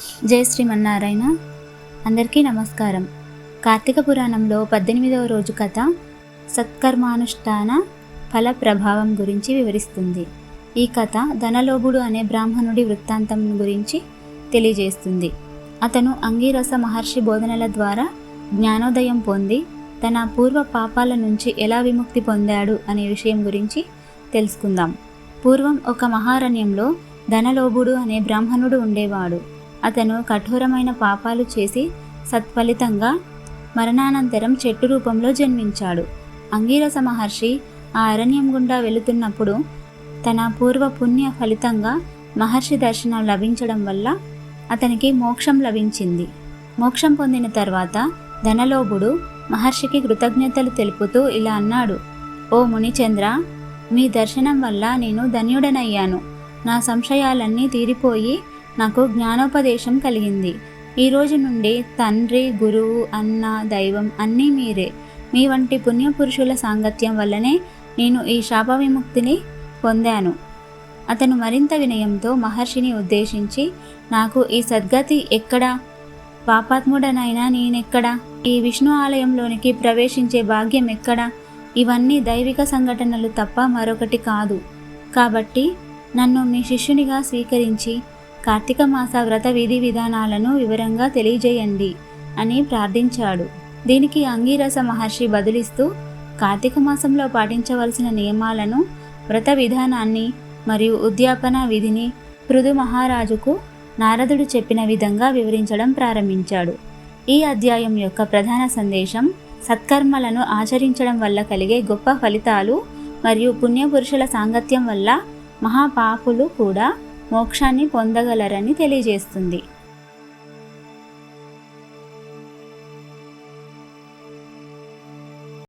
జయ శ్రీమన్నారాయణ. అందరికీ నమస్కారం. కార్తీక పురాణంలో పద్దెనిమిదవ రోజు కథ సత్కర్మానుష్ఠాన ఫల ప్రభావం గురించి వివరిస్తుంది. ఈ కథ ధనలోభుడు అనే బ్రాహ్మణుడి వృత్తాంతం గురించి తెలియజేస్తుంది. అతను అంగీరస మహర్షి బోధనల ద్వారా జ్ఞానోదయం పొంది తన పూర్వ పాపాల నుంచి ఎలా విముక్తి పొందాడు అనే విషయం గురించి తెలుసుకుందాం. పూర్వం ఒక మహారణ్యంలో ధనలోభుడు అనే బ్రాహ్మణుడు ఉండేవాడు. అతను కఠోరమైన పాపాలు చేసి సత్ఫలితంగా మరణానంతరం చెట్టు రూపంలో జన్మించాడు. అంగీరస మహర్షి ఆ అరణ్యం గుండా వెళుతున్నప్పుడు తన పూర్వ పుణ్య ఫలితంగా మహర్షి దర్శనం లభించడం వల్ల అతనికి మోక్షం లభించింది. మోక్షం పొందిన తర్వాత ధనలోభుడు మహర్షికి కృతజ్ఞతలు తెలుపుతూ ఇలా అన్నాడు ఓ మునిచంద్ర మీ దర్శనం వల్ల నేను ధన్యుడనయ్యాను. నా సంశయాలన్నీ తీరిపోయి నాకు జ్ఞానోపదేశం కలిగింది. ఈ రోజు నుండి తండ్రి గురువు అన్న దైవం అన్నీ మీరే. మీ వంటి పుణ్యపురుషుల సాంగత్యం వల్లనే నేను ఈ శాప విముక్తిని పొందాను. అతను మరింత వినయంతో మహర్షిని ఉద్దేశించి నాకు ఈ సద్గతి ఎక్కడా? పాపాత్ముడనైనా నేనెక్కడా? ఈ విష్ణు ఆలయంలోనికి ప్రవేశించే భాగ్యం ఎక్కడా? ఇవన్నీ దైవిక సంఘటనలు తప్ప మరొకటి కాదు. కాబట్టి నన్ను మీ శిష్యునిగా స్వీకరించి కార్తీక మాస వ్రత విధి విధానాలను వివరంగా తెలియజేయండి అని ప్రార్థించాడు. దీనికి అంగీరస మహర్షి బదులిస్తూ కార్తీక మాసంలో పాటించవలసిన నియమాలను వ్రత విధానాన్ని మరియు ఉద్యాపన విధిని పృథు మహారాజుకు నారదుడు చెప్పిన విధంగా వివరించడం ప్రారంభించాడు. ఈ అధ్యాయం యొక్క ప్రధాన సందేశం సత్కర్మలను ఆచరించడం వల్ల కలిగే గొప్ప ఫలితాలు మరియు పుణ్యపురుషుల సాంగత్యం వల్ల మహాపాపులు కూడా మోక్షాన్ని పొందగలరని తెలియజేస్తుంది.